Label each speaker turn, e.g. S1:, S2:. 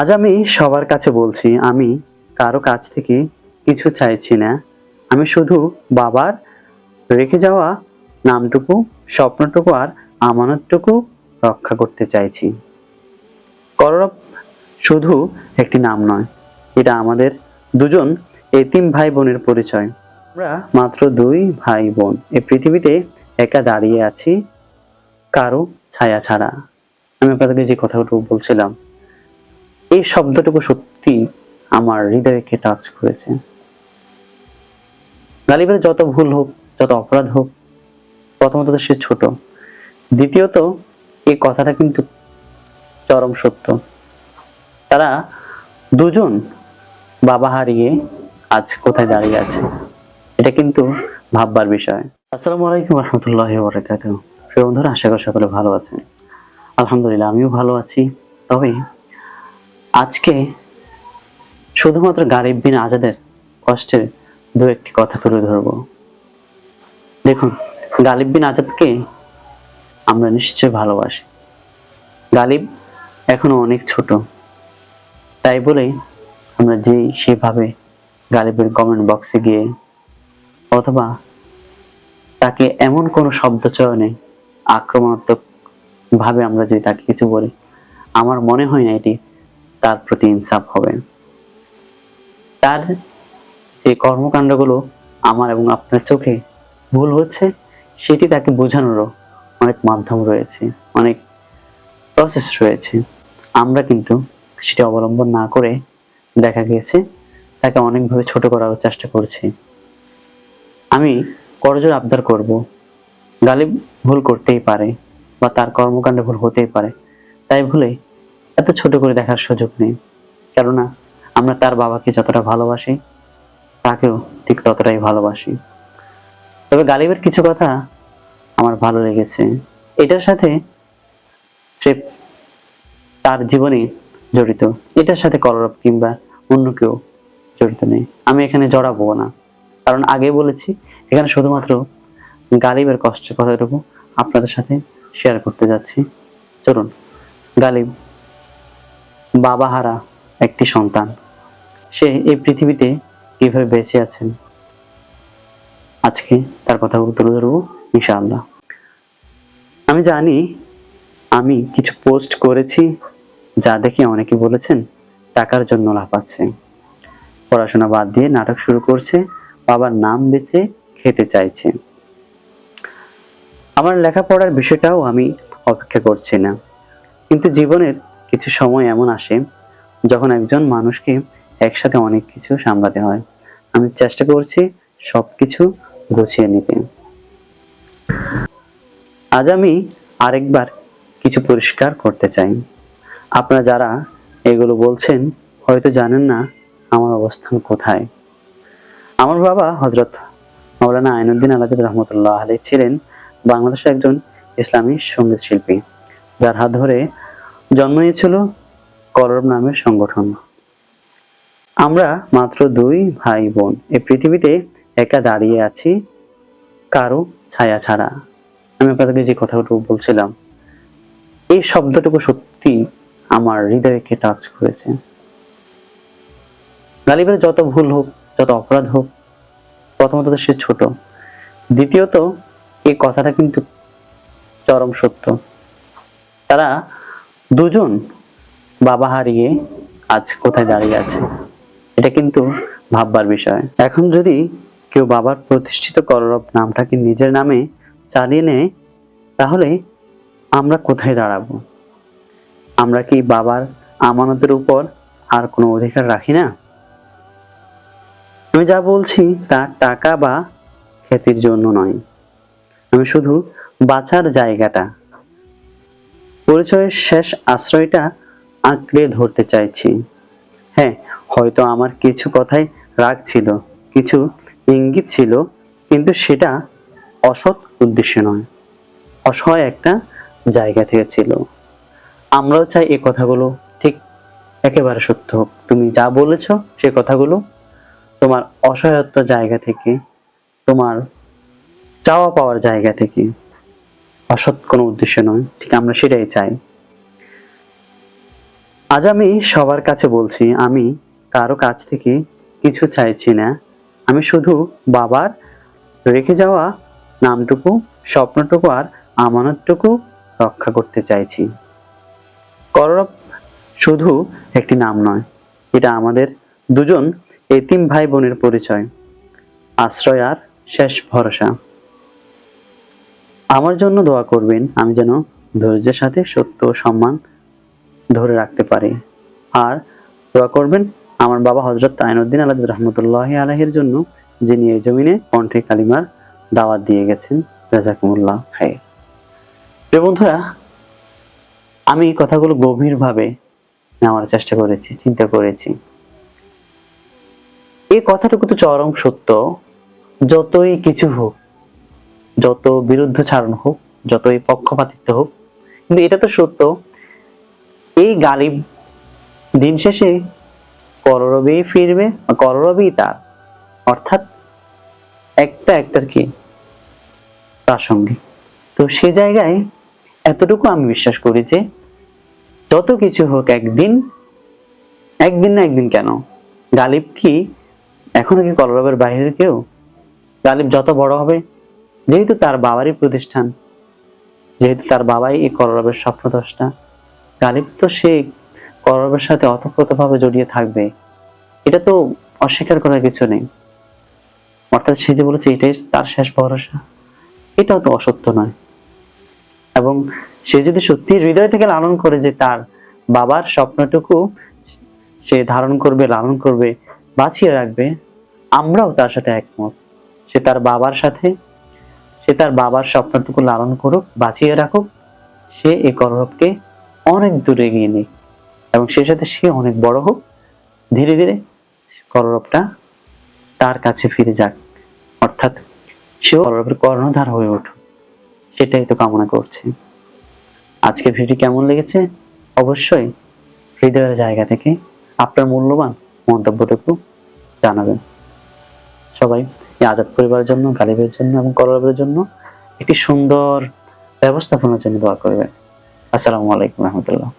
S1: আজ আমি সবার কাছে বলছি, আমি কারও কাছ থেকে কিছু চাইছি না। আমি শুধু বাবার রেখে যাওয়া নামটুকু, স্বপ্নটুকু আর আমানতটুকু রক্ষা করতে চাইছি। করব শুধু একটি নাম নয়, এটা আমাদের দুজন এতিম ভাই বোনের পরিচয়। আমরা মাত্র দুই ভাই বোন এই পৃথিবীতে একা দাঁড়িয়ে আছি, কারও ছায়া ছাড়া। আমি আপনাদেরকে যে কথাটুকু বলছিলাম এই শব্দটুকু সত্যি আমার হৃদয়কে টাচ করেছে? গালিবের যত ভুল হোক, যত অপরাধ হোক, প্রথমত সে ছোট। দ্বিতীয়ত, এই কথাটা কিন্তু চরম সত্য। তারা দুজন বাবা হারিয়ে আজ কোথায় দাঁড়িয়ে আছে? এটা কিন্তু ভাববার বিষয়। আসসালামু আলাইকুম রহমতুল্লাহ বরকাত প্রিয় বন্ধুরা, আশা করি সকলে ভালো আছেন। আলহামদুলিল্লাহ, আমিও ভালো আছি। তবে আজকে শুধুমাত্র গারিব বিন আজাদের কষ্টের দু একটি কথা তুলে ধরবো। দেখুন, গালিব বিন আজাদকে আমরা নিশ্চয় ভালোবাসি। গালিব এখনও অনেক ছোট। তাই বলে আমরা যে সেভাবে গালিবের কমেন্ট বক্সে গিয়ে অথবা তাকে এমন কোনো শব্দ চয়নে আক্রমণাত্মক ভাবে আমরা যদি তাকে কিছু বলি, আমার মনে হয় না এটি তার প্রতি ইনসাফ হবে। তার যে কর্মকাণ্ডগুলো আমার এবং আপনার চোখে ভুল হচ্ছে, সেটি তাকে বোঝানোরও অনেক মাধ্যম রয়েছে, অনেক প্রসেস রয়েছে। আমরা কিন্তু সেটি অবলম্বন না করে দেখা গিয়েছে, তাকে অনেকভাবে ছোট করার চেষ্টা করছি। আমি করজোর আবদার করব। গালিব ভুল করতেই পারে বা তার কর্মকাণ্ডে ভুল হতেই পারে। তাই ভুলে এত ছোট করে দেখার সুযোগ নেই। কেননা আমরা তার বাবাকে যতটা ভালোবাসি, তাকেও ঠিক ততটাই ভালোবাসি। তবে গালিবের কিছু কথা আমার ভালো লেগেছে। এটার সাথে সে তার জীবনে জড়িত। এটার সাথে কলরব কিংবা অন্য কেউ জড়িত নেই। আমি এখানে জড়াবো না। কারণ আগে বলেছি, এখানে শুধুমাত্র গালিবের কষ্টের কথাটুকু আপনাদের সাথে শেয়ার করতে যাচ্ছি। চলুন, গালিব বাবা হারা একটি সন্তান। সে এই পৃথিবীতে কীভাবে বেঁচে আছেন? আজকে তার কথাগুলো তুলে ধরবো ইনশাআল্লাহ। আমি জানি আমি কিছু পোস্ট করেছি যা দেখে অনেকে বলেছেন টাকার জন্য লাফাচ্ছে পড়াশোনা বাদ দিয়ে নাটক শুরু করছে, বাবার নাম বেচে খেতে চাইছে। আমার লেখাপড়ার বিষয়টাও আমি অপেক্ষা করছি না। কিন্তু জীবনের কিছু সময় এমন আসে যখন একজন মানুষকে একসাথে অনেক কিছু সামলাতে হয়। আমি চেষ্টা করছি সবকিছু গুছিয়ে নিতে। আজ আমি আরেকবার কিছু পরিষ্কার করতে চাই। আপনারা যারা এগুলো বলছেন হয়তো জানেন না আমার অবস্থান কোথায়। আমার বাবা হজরত মৌলানা আইনুদ্দিন আলাজাদ রহমতুল্লাহ আলী ছিলেন বাংলাদেশের একজন ইসলামী সংগীত শিল্পী। যার হাত ধরে জন্ম নিয়েছিল করব নামের সংগঠন। আমরা মাত্র দুই ভাই বোন এই পৃথিবীতে একা দাঁড়িয়ে আছি, কারও ছায়া ছাড়া। আমি আপনাদেরকে যে কথাটুকু বলছিলাম, এই শব্দটুকু সত্যি আমার হৃদয়কে টাচ করেছে। গালিবের যত ভুল হোক, যত অপরাধ হোক, প্রথমত সে ছোট। দ্বিতীয়ত, এই কথাটা কিন্তু চরম সত্য। তারা দুজন বাবা হারিয়ে আজ কোথায় দাঁড়িয়ে আছে? এটা কিন্তু ভাববার বিষয়। এখন যদি কেউ বাবার প্রতিষ্ঠিত কররব নামটাকে নিজের নামে চালিয়ে নেয়, তাহলে আমরা কোথায় দাঁড়াবো? আমরা কি বাবার আমানতের উপর আর কোনো অধিকার রাখি না? আমি যা বলছি তা টাকা বা খ্যাতির জন্য নয়। আমি শুধু বাঁচার জায়গাটা পরিচয়ের শেষ আশ্রয়টা আঁকড়ে ধরতে চাইছি। হ্যাঁ হয়তো আমার কিছু কথাই রাগ ছিল, কিছু ইঙ্গিত ছিল, কিন্তু সেটা অসৎ উদ্দেশ্য নয়। অসহায় একটা জায়গা থেকে ছিল। আমরাও চাই এই কথাগুলো ঠিক একেবারে সত্য হোক। তুমি যা বলেছ সে কথাগুলো তোমার অসহায়ত্ব জায়গা থেকে, তোমার চাওয়া পাওয়ার জায়গা থেকে অসৎ কোনো উদ্দেশ্য নয়, ঠিক আমরা সেটাই চাই। আজ আমি সবার কাছে বলছি, আমি কারও কাছ থেকে কিছু চাইছি না। আমি শুধু বাবার রেখে যাওয়া নামটুকু, স্বপ্নটুকু আর আমানতটুকু রক্ষা করতে চাইছি। করব শুধু একটি নাম নয়, এটা আমাদের দুজন এতিম ভাই বোনের পরিচয়। আশ্রয় আর শেষ ভরসা। আমার জন্য দোয়া করবেন, আমি যেন ধৈর্যের সাথে সত্য সম্মান ধরে রাখতে পারি। আর দোয়া করবেন আমার বাবা হজরত তাইনুদ্দিন আলাদ রহমতুল্লাহ আলহের জন্য, যিনি এই জমিনে কণ্ঠে কালিমার দাওয়াত দিয়ে গেছেন। রাজাকুমুল্লাহ খাই প্রিয় বন্ধুরা, আমি এই কথাগুলো গভীরভাবে নেওয়ার চেষ্টা করেছি, চিন্তা করেছি। এই কথাটুকু তো চরম সত্য। যতই কিছু হোক যত বিরুদ্ধ ছাড়ন হোক, যতই পক্ষপাতিত্ব হোক, কিন্তু এটা তো সত্য, এই গালিব দিন শেষে কররবেই ফিরবে কররবেই তার। অর্থাৎ একটা একটার কি? প্রাসঙ্গিক। তো সে জায়গায় এতটুকু আমি বিশ্বাস করি যে যত কিছু হোক একদিন একদিন না একদিন কেন? গালিব কি? এখনও কি কলরবের বাইরের কেউ? গালিব যত বড় হবে যেহেতু তার বাবারই প্রতিষ্ঠান, যেহেতু তার বাবাই এই কলরবের স্বপ্নদ্রষ্টা, গালিব তো সে কলরবের সাথে অতপ্রতভাবে জড়িয়ে থাকবে। এটা তো অস্বীকার করার কিছু নেই। অর্থাৎ সে যে বলেছে এটাই তার শেষ ভরসা, এটাও তো অসত্য নয়। এবং সে যদি সত্যি হৃদয় থেকে লালন করে যে তার বাবার স্বপ্নটুকু সে ধারণ করবে, লালন করবে, বাঁচিয়ে রাখবে, আমরাও তার সাথে একমত। সে তার বাবার সাথে সে তার বাবার স্বপ্নটুকু লালন করুক, বাঁচিয়ে রাখুক, সে এই কলরবকে অনেক দূরে এগিয়ে নিক এবং সে সাথে সে অনেক বড় হোক। ধীরে ধীরে কলরবটা তার কাছে ফিরে যাক। অর্থাৎ সেও কলরবের কর্ণধার হয়ে উঠুক। সেটাই তো কামনা করছি। আজকের ভিডিও কেমন লেগেছে? অবশ্যই হৃদয়ের জায়গা থেকে আপনার মূল্যবান মন্তব্যটুকু জানাবেন। সবাই আজাদ পরিবারের জন্য, গালিবের জন্য এবং কলরবের জন্য একটি সুন্দর ব্যবস্থাপনার জন্য দোয়া করবেন। আসসালামু আলাইকুম রহমতুল্লাহ।